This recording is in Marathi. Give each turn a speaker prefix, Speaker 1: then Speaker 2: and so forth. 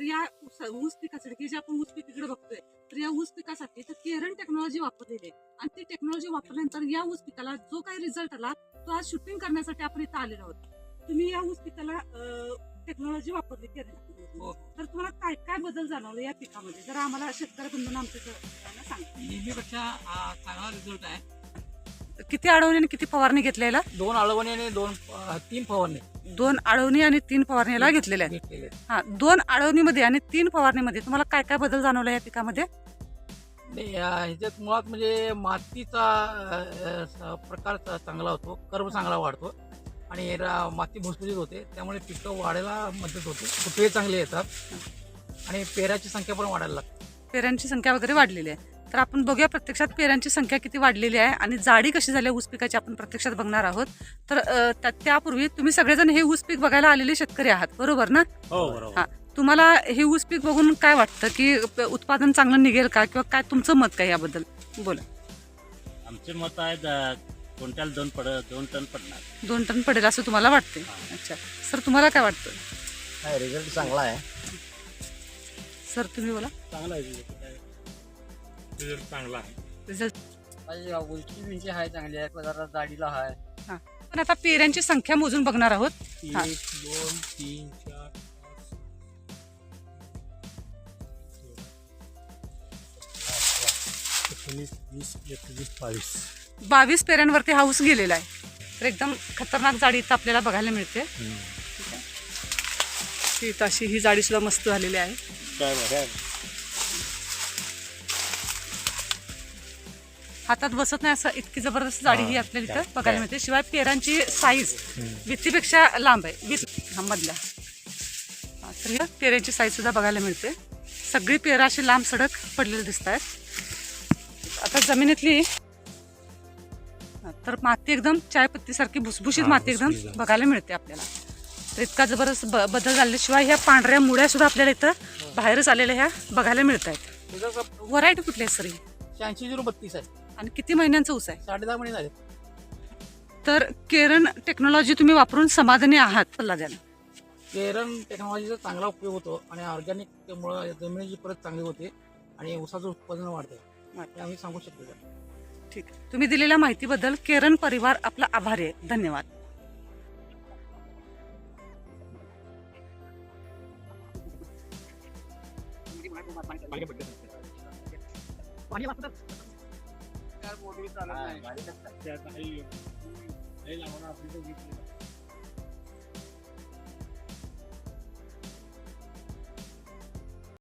Speaker 1: तर या ऊस पिकासाठी की जे आपण ऊस पीक इकडे बघतोय तर या ऊस पिकासाठी तर केरन टेक्नॉलॉजी वापरलेली आहे. आणि ती टेक्नॉलॉजी वापरल्यानंतर या ऊस पिकाला जो काही रिझल्ट आला तो आज शूटिंग करण्यासाठी आपण इथं आलेलो आहोत. तुम्ही या ऊस पिकाला टेक्नॉलॉजी वापरली केरन.
Speaker 2: हो.
Speaker 1: तर तुम्हाला काय काय बदल जाणवला या पिकामध्ये? जरा आम्हाला शेतकरी बंधूंना आमच्या सांगा.
Speaker 2: नेहमीपेक्षा चांगला रिझल्ट आहे.
Speaker 1: किती अडवणी आणि किती फवारणी घेतलेला
Speaker 2: दोन आळवणी आणि दोन अं, तीन फवारणी.
Speaker 1: दोन अडवणी आणि तीन फवारणीला घेतलेल्या आहेत.
Speaker 2: घेतलेले
Speaker 1: हा दोन अडवणीमध्ये आणि तीन फवारणीमध्ये तुम्हाला काय काय बदल जाणवला या पिकामध्ये?
Speaker 2: नाही, ह्याच्यात मुळात म्हणजे मातीचा अं, स- प्रकार चा- चांगला होतो कर्व चांगला वाढतो आणि रा- माती भुसभुशीत होते त्यामुळे पिकं वाढायला मदत होते फुटवे चांगले येतात. आणि पेराची संख्या पण वाढायला लागते.
Speaker 1: पेऱ्यांची संख्या वगैरे वाढलेली आहे. तर आपण बघूया प्रत्यक्षात पेऱ्यांची संख्या किती वाढलेली आहे आणि जाडी कशी झाली आहे ऊस पिकाची आपण प्रत्यक्षात बघणार आहोत. तर त्यापूर्वी तुम्ही सगळेजण हे ऊस पीक बघायला आलेले शेतकरी आहात बरोबर ना?
Speaker 3: हो बरोबर.
Speaker 1: हा. तुम्हाला हे ऊस पीक बघून काय वाटतं की उत्पादन चांगलं निघेल का किंवा काय तुमचं मत काय याबद्दल? बोला.
Speaker 3: आमचे मत आहे क्विंटल दोन पड दोन टन पडणार.
Speaker 1: दोन टन पडेल असं तुम्हाला वाटते अच्छा. सर तुम्हाला काय वाटतं?
Speaker 4: काय रिझल्ट चांगला आहे.
Speaker 1: सर तुम्ही बोला.
Speaker 3: चांगला आहे रिझल्ट चांगला आहे.
Speaker 1: रिझल्ट
Speaker 4: उलटी बिंची आहे चांगली आहे. जरा जाडीला आहे
Speaker 1: पण आता पेऱ्यांची संख्या मोजून बघणार आहोत. हा.
Speaker 2: एक दोन तीन चार पाच
Speaker 3: एकोणीस वीस एकवीस बावीस
Speaker 1: बावीस पेऱ्यांवरती हा ऊस गेलेला आहे. तर एकदम खतरनाक जाडी इथं आपल्याला बघायला मिळते. ती इथं अशी ही जाडी सुद्धा मस्त झालेली आहे.
Speaker 3: काय बरं?
Speaker 1: हातात बसत नाही असं इतकी जबरदस्त जाडी ही आपल्याला इथं बघायला मिळते. शिवाय पेरांची साईज भीतीपेक्षा लांब आहे. भीत हा मधल्या. तर ह्या पेऱ्यांची साईज सुद्धा बघायला मिळते. सगळी पेरं अशी लांब सडक पडलेली दिसत आहेत. आता जमिनीतली हा, तर माती एकदम चायपत्तीसारखी भुसभुशीत माती एकदम. बघायला मिळते आपल्याला. तर इतका जबरदस्त ब- बदल झाल्याशिवाय ह्या पांढऱ्या मुळ्या सुद्धा आपल्याला इथं बाहेरच आलेल्या ह्या बघायला मिळत आहेत व्हरायटी कुठली आहे सर ही?
Speaker 2: शहाऐंशी झिरो बत्तीस आहे.
Speaker 1: आणि किती महिन्यांचा ऊस आहे?
Speaker 2: साडे दहा महिने झाले.
Speaker 1: तर केरन टेक्नॉलॉजी तुम्ही वापरून समाधानी आहात सल्ला द्याल
Speaker 2: केरन टेक्नॉलॉजीचा चांगला उपयोग होतो आणि ऑर्गॅनिक त्यामुळं जमिनीची परत चांगली होते आणि ऊसाचं उत्पादन वाढतं. हे आम्ही सांगू शकतो का
Speaker 1: ठीक. तुम्ही दिलेल्या माहितीबद्दल केरन परिवार आपला आभारी आहे. धन्यवाद.
Speaker 3: त्या काही- काही लावणार असली तर वीस लिटर.